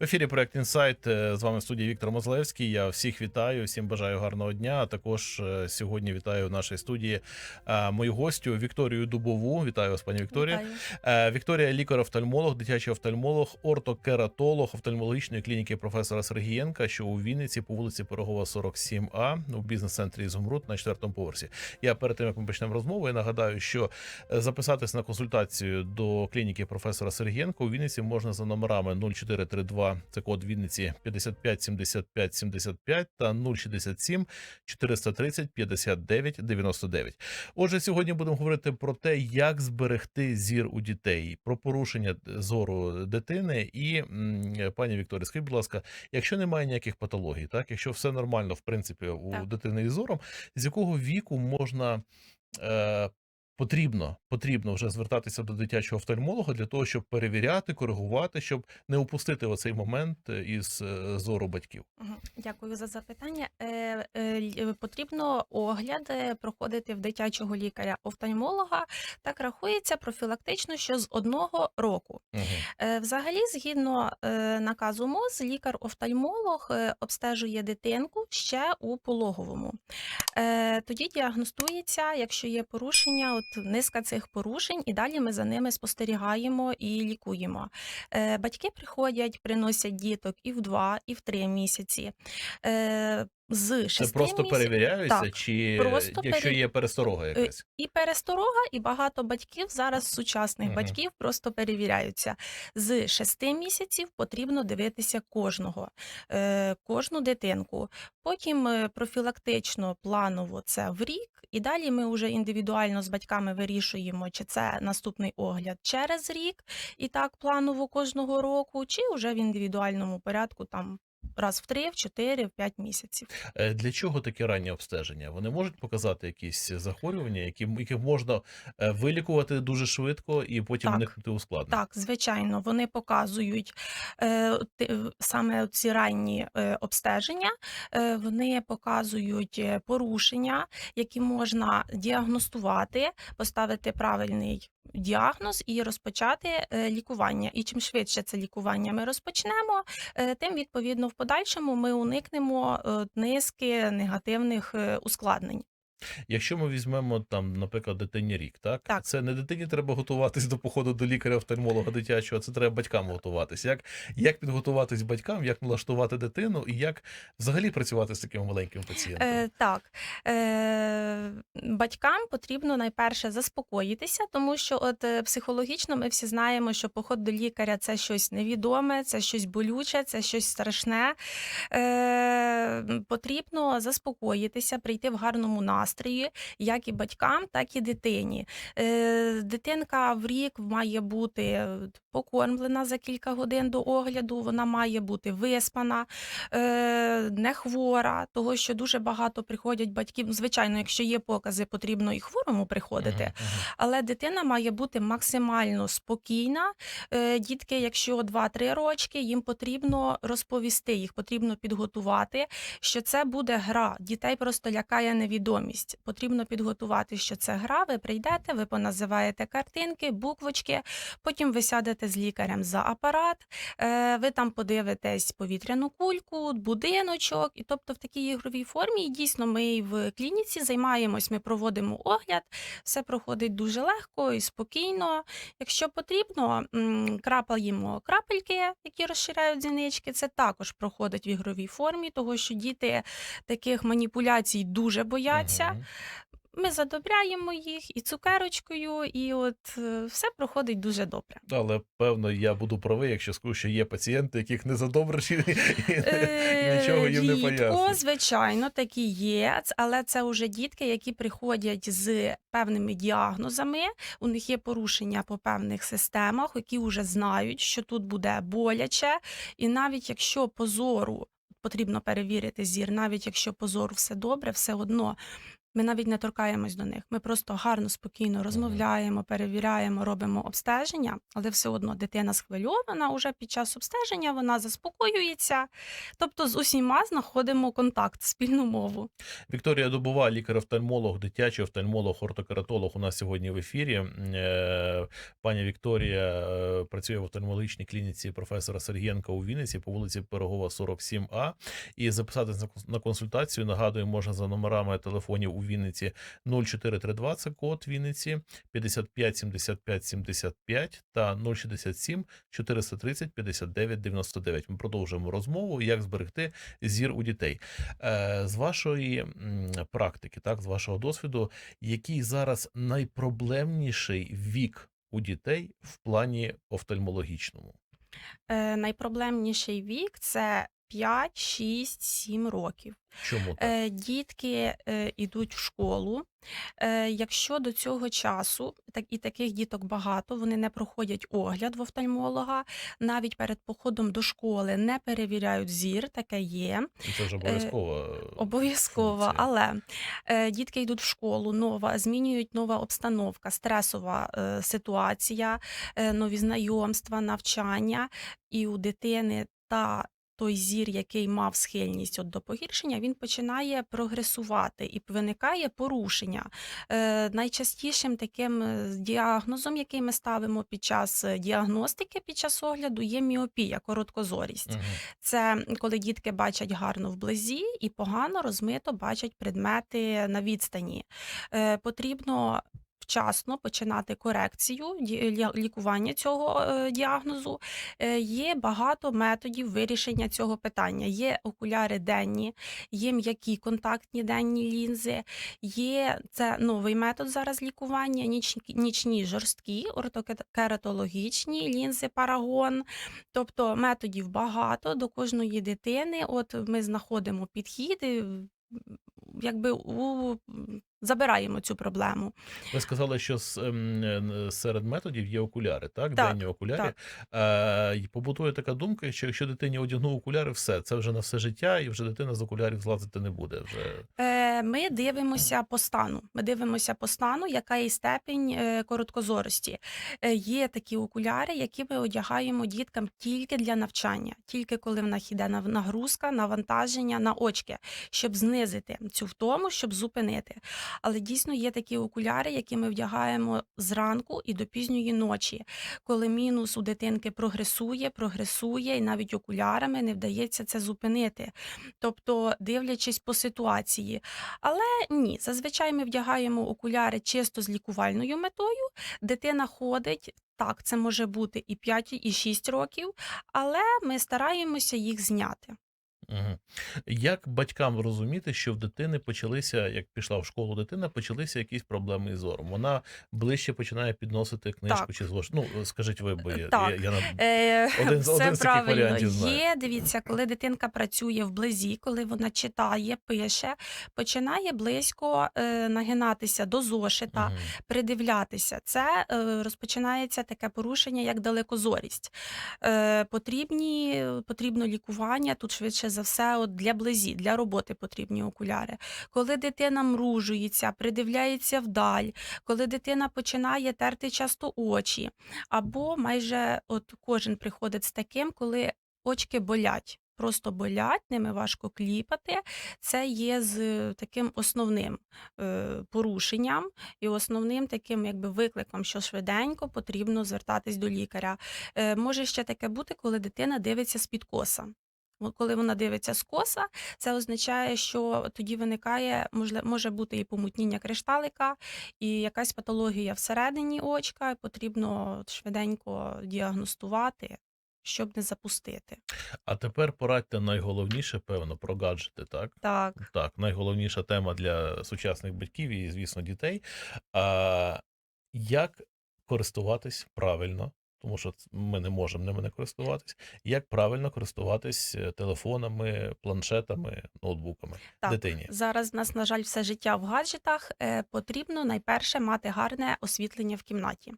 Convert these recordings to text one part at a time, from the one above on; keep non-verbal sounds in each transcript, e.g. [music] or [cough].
В ефірі проект Інсайт. Е, З вами в студії Віктор Мозлевський. Я всіх вітаю, всім бажаю гарного дня. А також е, сьогодні вітаю в нашій студії е, мою гостю Вікторію Дубову. Вітаю вас, пані Вікторія. Вітаю. Вікторія лікар-офтальмолог, дитячий офтальмолог, ортокератолог офтальмологічної клініки професора Сергієнка, що у Вінниці по вулиці Пирогова, 47А у бізнес-центрі Ізумруд на четвертому поверсі. Я перед тим як ми почнемо розмову, я нагадаю, що записатись на консультацію до клініки професора Сергієнка у Вінниці можна за номерами 0432, це код Вінниці 55 75 75 та 067 430 59 99. Отже, сьогодні будемо говорити про те, як зберегти зір у дітей, про порушення зору дитини. І пані Вікторія, скажіть, будь ласка, якщо немає ніяких патологій, так якщо все нормально, в принципі, у Так. дитини із зором, з якого віку можна е, потрібно, потрібно вже звертатися до дитячого офтальмолога для того, щоб перевіряти, коригувати, щоб не упустити оцей момент е, із е, зору батьків. Дякую за запитання. Е, Потрібно огляд е, проходити в дитячого лікаря-офтальмолога. Так рахується профілактично, що з одного року. Угу. Взагалі, згідно наказу МОЗ, лікар-офтальмолог обстежує дитинку ще у пологовому. Тоді діагностується, якщо є порушення, от низка цих порушень, і далі ми за ними спостерігаємо і лікуємо. Е, Батьки приходять, приносять діток і в два, і в три місяці. Е, З Це шести просто місяців перевіряються, Так, чи просто якщо пере- є пересторога якась? і пересторога, і багато батьків зараз сучасних Мгм. батьків просто перевіряються. З шести місяців потрібно дивитися кожного, е, кожну дитинку. Потім е, профілактично, планово це в рік, і далі ми вже індивідуально з батьками вирішуємо, чи це наступний огляд через рік, і так планово кожного року, чи вже в індивідуальному порядку там. Раз в три, в чотири, в п'ять місяців. Е, Для чого таке раннє обстеження? Вони можуть показати якісь захворювання, які які можна е, вилікувати дуже швидко і потім Так. уникнути ускладнень? Так, звичайно, вони показують е, ти- саме ці ранні е, обстеження, е, вони показують е, порушення, які можна діагностувати, поставити правильний діагноз і розпочати е, лікування. І чим швидше це лікування ми розпочнемо, е, тим відповідно в подальшому ми уникнемо е, низки негативних ускладнень. Якщо ми візьмемо там, наприклад, дитині рік, так? Так. це не дитині треба готуватись до походу до лікаря-офтальмолога дитячого, це треба батькам готуватись. Як, як підготуватись батькам, як налаштувати дитину і як взагалі працювати з таким маленьким пацієнтом? Е, так, е, батькам потрібно найперше заспокоїтися, тому що от е, психологічно ми всі знаємо, що поход до лікаря це щось невідоме, це щось болюче, це щось страшне. Е, потрібно заспокоїтися, прийти в гарному настрої, як і батькам, так і дитині. Е, дитинка в рік має бути покормлена за кілька годин до огляду, вона має бути виспана, е, не хвора, того що дуже багато приходять батьків. Звичайно, якщо є покази, потрібно і хворому приходити. Але дитина має бути максимально спокійна. Е, Дітки, якщо 2-3 рочки, їм потрібно розповісти, їх потрібно підготувати, що це буде гра. Дітей просто лякає невідомість. Потрібно підготувати, що це гра. Ви прийдете, ви поназиваєте картинки, буквочки. Потім ви сядете з лікарем за апарат. е, Ви там подивитесь повітряну кульку, будиночок. І тобто в такій ігровій формі дійсно ми в клініці займаємось, ми проводимо огляд. Все проходить дуже легко і спокійно. Якщо потрібно, крапаємо крапельки, які розширяють зінички. Це також проходить в ігровій формі, того що діти таких маніпуляцій дуже бояться. Ми задобряємо їх і цукерочкою, і от е, все проходить дуже добре. Але певно, я буду правий, якщо скажу, що є пацієнти, яких не задобриш і, Е, нічого їм не пояснить. звичайно, такі є, але це вже дітки, які приходять з певними діагнозами. У них є порушення по певних системах, які вже знають, що тут буде боляче, і навіть якщо по зору потрібно перевірити зір, навіть якщо по зору все добре, все одно. Ми навіть не торкаємось до них. Ми просто гарно, спокійно розмовляємо, перевіряємо, робимо обстеження, але все одно дитина схвильована. Уже під час обстеження вона заспокоюється. Тобто з усіма знаходимо контакт, спільну мову. Вікторія Дубова, лікар-офтальмолог, дитячий офтальмолог, ортокератолог у нас сьогодні в ефірі. Е, Пані Вікторія е, працює в офтальмологічній клініці професора Сергієнка у Вінниці по вулиці Пирогова, 47А. І записатись на на консультацію, нагадую, можна за номерами телефонів у Вінниці 04332, це код Вінниці, 55 75 75 та 067 430 59 99. Ми продовжуємо розмову, як зберегти зір у дітей. Е, З вашої практики, так, з вашого досвіду, який зараз найпроблемніший вік у дітей в плані офтальмологічному? Е, найпроблемніший вік це 5, 6, 7 років. Чому так? Е, Дітки е, йдуть в школу. Е, Якщо до цього часу, так і таких діток багато, вони не проходять огляд в офтальмолога, навіть перед походом до школи не перевіряють зір, таке є. Це вже обов'язково. е, Обов'язково, але е, дітки йдуть в школу, нова, змінюють нова обстановка, стресова е, ситуація, е, нові знайомства, навчання, і у дитини та той зір, який мав схильність от до погіршення, він починає прогресувати і виникає порушення. Е, найчастішим таким е, діагнозом, який ми ставимо під час е, діагностики, під час огляду, є міопія, короткозорість. Мгм. Це коли дітки бачать гарно вблизі і погано розмито бачать предмети на відстані. Е, потрібно вчасно починати корекцію лікування цього е, діагнозу. Е, є багато методів вирішення цього питання. Є окуляри денні, є м'які контактні денні лінзи, є це новий метод зараз лікування, ніч, нічні жорсткі ортокератологічні лінзи парагон. Тобто методів багато до кожної дитини. От ми знаходимо підхід, якби у, забираємо цю проблему. Ви сказали, що ем, е, серед методів є окуляри, так? Так, Денні окуляри. так. Е, побутує така думка, що якщо дитині одягнув окуляри, все, це вже на все життя, і вже дитина з окулярів злазити не буде. Вже Е, Ми дивимося по стану. Ми дивимося по стану, яка є степень е, короткозорості. Е, Є такі окуляри, які ми одягаємо діткам тільки для навчання, тільки коли в них йде нав- нагрузка, навантаження на очки, щоб знизити цю втому, щоб зупинити. Але дійсно є такі окуляри, які ми вдягаємо зранку і до пізньої ночі, коли мінус у дитинки прогресує, прогресує, і навіть окулярами не вдається це зупинити. Тобто, дивлячись по ситуації. Але ні, зазвичай ми вдягаємо окуляри чисто з лікувальною метою. Дитина ходить. Так, це може бути і 5, і 6 років, але ми стараємося їх зняти. Угу. Як батькам розуміти, що в дитини почалися, як пішла в школу дитина, почалися якісь проблеми із зором? Вона ближче починає підносити книжку Так. чи зложку. Ну, скажіть ви, бо я, Так. я, я на- Е, [laughs] Один все один з таких варіантів знаю. Є, дивіться, коли дитинка працює вблизі, коли вона читає, пише, починає близько е, нагинатися до зошита, Мгм. придивлятися. Це е, розпочинається таке порушення, як далекозорість. Е, потрібні, потрібно лікування тут швидше за все от для близі, для роботи потрібні окуляри. Коли дитина мружується, придивляється вдаль, коли дитина починає терти часто очі, або майже от кожен приходить з таким, коли очки болять. Просто болять, ними важко кліпати. Це є з таким основним е, порушенням і основним таким якби викликом, що швиденько потрібно звертатись до лікаря. Е, може ще таке бути, коли дитина дивиться з-під коса. Коли вона дивиться з коса, це означає, що тоді виникає може бути і помутніння кришталика, і якась патологія всередині очка, потрібно швиденько діагностувати, щоб не запустити. А тепер порадьте найголовніше, певно, про гаджети, так? Так. Так, найголовніша тема для сучасних батьків і, звісно, дітей. А, як користуватись правильно, тому що ми не можемо ними не користуватись. Як правильно користуватись е, телефонами, планшетами, ноутбуками Так. дитині? Зараз в нас, на жаль, все життя в гаджетах. Е, потрібно найперше мати гарне освітлення в кімнаті.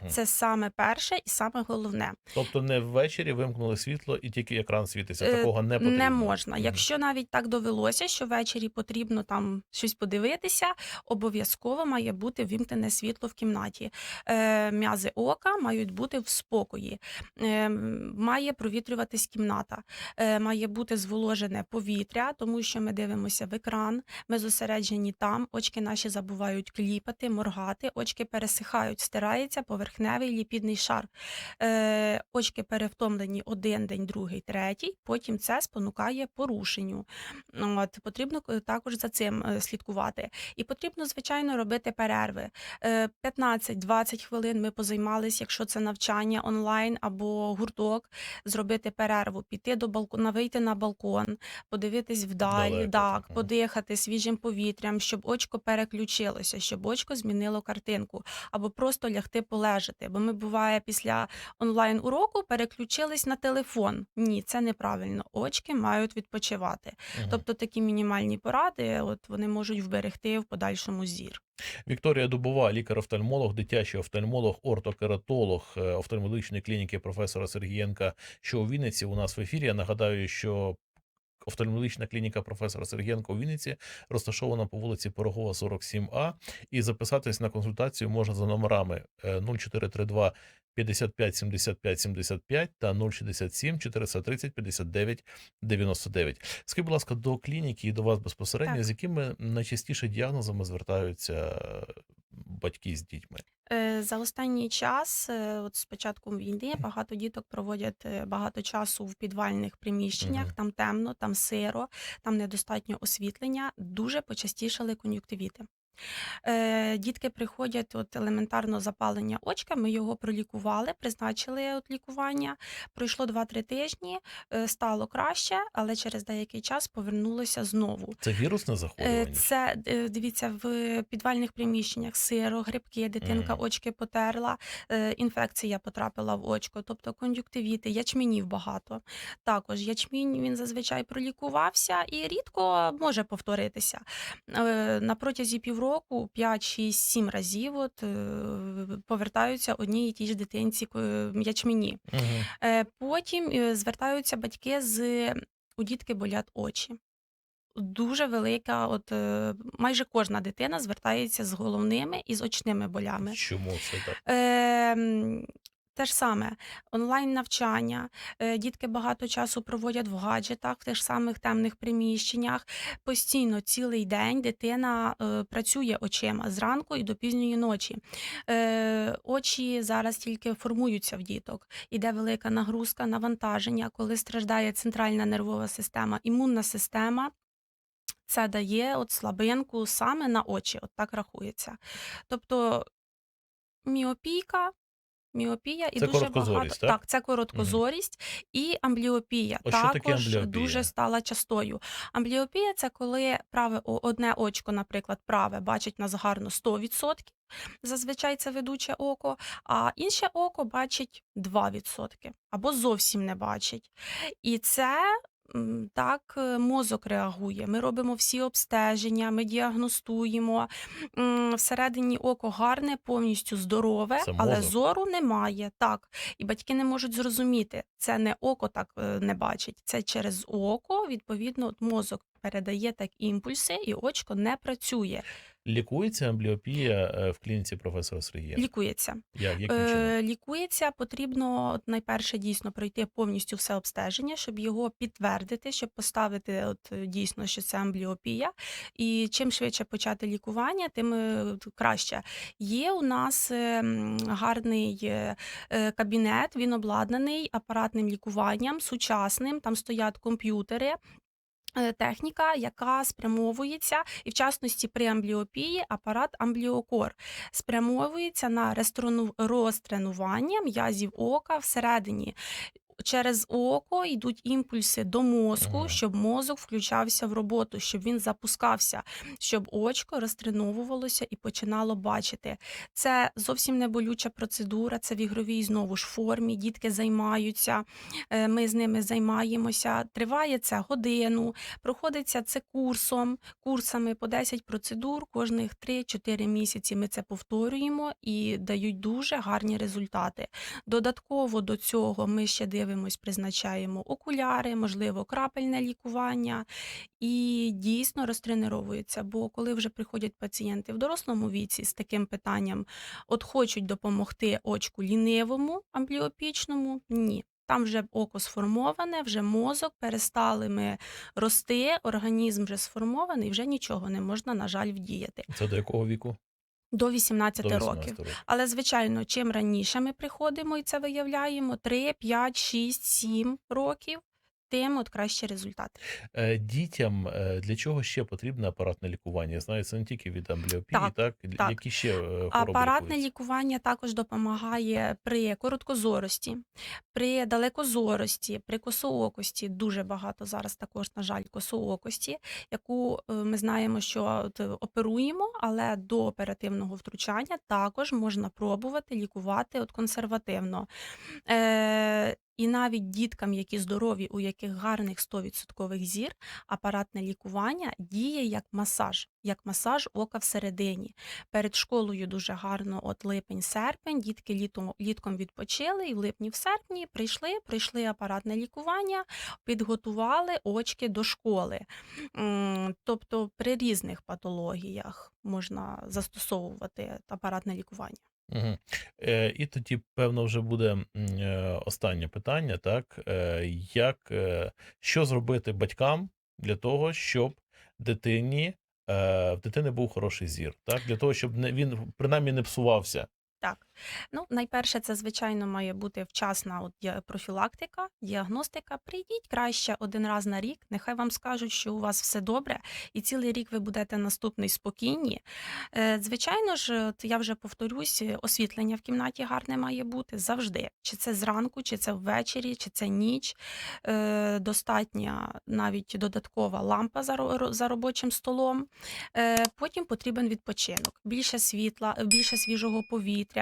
Мгм. Це саме перше і саме головне. Тобто не ввечері вимкнули світло і тільки екран світиться. Е, Такого не потрібно. Не можна. Мгм. Якщо навіть так довелося, що ввечері потрібно там щось подивитися, обов'язково має бути вімкнене світло в кімнаті. Е, М'язи ока мають бути в спокої. Е, Має провітрюватись кімната, Е, має бути зволожене повітря, тому що ми дивимося в екран, ми зосереджені там, очки наші забувають кліпати, моргати, очки пересихають, стирається поверхневий ліпідний шар. Е, очки перевтомлені один день, другий, третій. Потім це спонукає порушенню. От потрібно е, також за цим е, слідкувати. І потрібно, звичайно, робити перерви. Е, 15-20 хвилин ми позаймалися, якщо це навчання онлайн або гурток, зробити перерву, піти до балкона, вийти на балкон, подивитись вдаль, Далеко так, так, подихати свіжим повітрям, щоб очко переключилося, щоб очко змінило картинку, або просто лягти полежати. Бо ми буває після онлайн уроку переключились на телефон. Ні, це неправильно. Очки мають відпочивати. Мгм. Тобто такі мінімальні поради, от вони можуть вберегти в подальшому зір. Вікторія Дубова, лікар-офтальмолог, дитячий офтальмолог, ортокератолог е, офтальмологічної клініки професора Сергієнка, що у Вінниці у нас в ефірі. Я нагадаю, що офтальмологічна клініка професора Сергієнка у Вінниці розташована по вулиці Пирогова, 47А. І записатись на консультацію можна за номерами е, 0432 55 75 75 та 067 430 59 99. Скажіть, будь ласка, до клініки і до вас безпосередньо, Так. з якими найчастіше діагнозами звертаються е, батьки з дітьми? Е, За останній час, е, от з початком війни, багато діток проводять е, багато часу в підвальних приміщеннях. Мгм. Там темно, там сиро, там недостатньо освітлення. Дуже почастішали кон'юктивіти. Е, Дітки приходять, от елементарно запалення очка. Ми його пролікували, призначили от лікування. Пройшло 2-3 тижні, е, стало краще, але через деякий час повернулося знову. Це вірусне Е, захворювання? Це е, дивіться в підвальних приміщеннях сиро, грибки, дитинка Мгм. очки потерла, е, інфекція потрапила в очко, тобто кон'юктивіти, ячменів багато. Також ячмінь він зазвичай пролікувався і рідко може повторитися. Е, На протязі півроку 5, 6, 7 разів от, е, повертаються одній і тій ж дитинці е, ячмені. Е, Потім е, звертаються батьки з у дітки болять очі. Дуже велика, от е, майже кожна дитина звертається з головними і з очними болями. Чому це так? Ем, те ж саме онлайн навчання. Е, Дітки багато часу проводять в гаджетах, в тих самих темних приміщеннях. Постійно цілий день дитина е, працює очима зранку і до пізньої ночі. Е, очі зараз тільки формуються в діток. Іде велика нагрузка, навантаження, коли страждає центральна нервова система, імунна система. Це дає от слабинку саме на очі, от так рахується. Тобто міопійка, міопія і Це дуже багато так? це короткозорість і амбліопія таке також амбліопія? дуже стала частою. Амбліопія це коли праве одне очко, наприклад, праве бачить нас гарно 100%, зазвичай це ведуче око, а інше око бачить 2% або зовсім не бачить. І це так е, мозок реагує. Ми робимо всі обстеження, ми діагностуємо. Всередині око гарне, повністю здорове, Це але мозок. зору немає. Так. І батьки не можуть зрозуміти, це не око так е, не бачить, це через око, відповідно, мозок передає так імпульси, і очко не працює, Лікується амбліопія е, в клініці професора Сергія? лікується. Як, яким чином? Е, лікується, потрібно найперше дійсно пройти повністю все обстеження, щоб його підтвердити, щоб поставити от дійсно, що це амбліопія. І чим швидше почати лікування, тим е, краще. Є у нас гарний кабінет, він обладнаний апаратним лікуванням, сучасним. Там стоять комп'ютери. Е, Техніка, яка спрямовується, і в частності при амбліопії апарат амбліокор спрямовується на розтренування м'язів ока всередині. Через око йдуть імпульси до мозку, щоб мозок включався в роботу, щоб він запускався, щоб очко розтреновувалося і починало бачити. Це зовсім не болюча процедура, це в ігровій знову ж формі. Дітки займаються, е, ми з ними займаємося. Триває це годину, проходиться це курсом, курсами по 10 процедур, кожних 3-4 місяці ми це повторюємо і дають дуже гарні результати. Додатково до цього ми ще дивимось, призначаємо окуляри, можливо, крапельне лікування і дійсно розтренировується. Бо коли вже приходять пацієнти в дорослому віці з таким питанням, от хочуть допомогти очку лінивому, амбліопічному, ні. Там вже око сформоване, вже мозок, перестали ми рости, організм вже сформований, вже нічого не можна, на жаль, вдіяти. Це до якого віку? До 18 До 18 років. років. Але, звичайно, чим раніше ми приходимо і це виявляємо 3, 5, 6, 7 років, тим от кращі результати. Е, Дітям е, для чого ще потрібне апаратне лікування? Я знаю, це не тільки від амбліопії, Так, так? так. Які ще е, хвороби Апаратне лікуються? лікування також допомагає при короткозорості, при далекозорості, при косоокості. Дуже багато зараз також, на жаль, косоокості, яку е, ми знаємо, що от е, оперуємо, але до оперативного втручання також можна пробувати лікувати от консервативно. Е, і навіть діткам, які здорові, у яких гарних 100% зір, апаратне лікування діє як масаж, як масаж ока всередині. Перед школою дуже гарно, от липень-серпень, дітки літом, літком відпочили, і в липні в серпні прийшли, пройшли апаратне лікування, підготували очки до школи. Тобто при різних патологіях можна застосовувати апаратне лікування. Угу. Е, і тоді, певно, вже буде е, останнє питання, так? Е, як, е, що зробити батькам для того, щоб дитині, е, в дитини був хороший зір, так? Для того, щоб не, він принаймні не псувався. Так, ну найперше, це звичайно має бути вчасна от, профілактика, діагностика. Прийдіть краще один раз на рік. Нехай вам скажуть, що у вас все добре, і цілий рік ви будете наступний спокійні. Е, звичайно ж, я вже повторюсь, е, освітлення в кімнаті гарне має бути завжди. Чи це зранку, чи це ввечері, чи це ніч. Е, достатня навіть додаткова лампа за, робочим столом. Потім потрібен відпочинок, більше світла, більше свіжого повітря,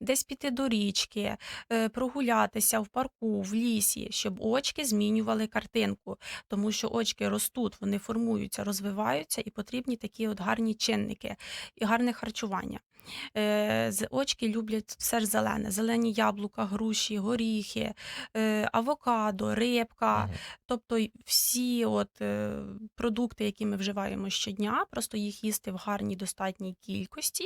десь піти до річки, е, прогулятися в парку, в лісі, щоб очки змінювали картинку, тому що очки ростуть, вони формуються, розвиваються, і потрібні такі от гарні чинники і гарне харчування. Е, Очки люблять все ж зелене, зелені яблука, груші, горіхи, е, авокадо, рибка. Тобто всі от, продукти, які ми вживаємо щодня, просто їх їсти в гарній достатній кількості.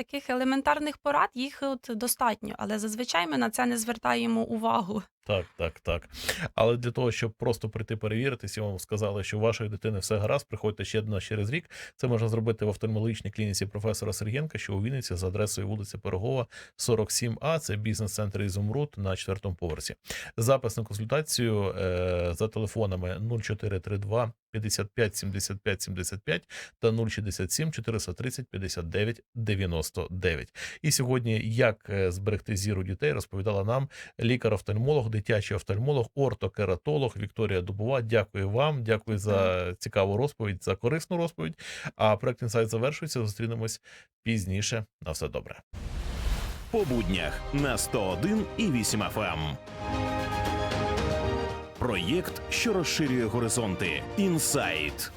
Таких елементарних порад їх от достатньо, але зазвичай ми на це не звертаємо увагу. Так, так, так. Але для того, щоб просто прийти перевіритися, вам сказали, що у вашої дитини все гаразд, приходьте ще до через рік. Це можна зробити в офтальмологічній клініці професора Сергієнка, що у Вінниці за адресою вулиця Пирогова, 47А. Це бізнес-центр Ізумруд на четвертому поверсі. Запис на консультацію е, за телефонами 0432 55 75 75 та 067 430 59 99. І сьогодні, як е, зберегти зір у дітей, розповідала нам лікар-офтальмолог, дитячий офтальмолог, ортокератолог Вікторія Дубова. Дякую вам, дякую за цікаву розповідь, за корисну розповідь. А проект інсайт завершується. Зустрінемось пізніше. На все добре. по буднях на 101 і 8 FM. Проєкт, що розширює горизонти. Інсайт.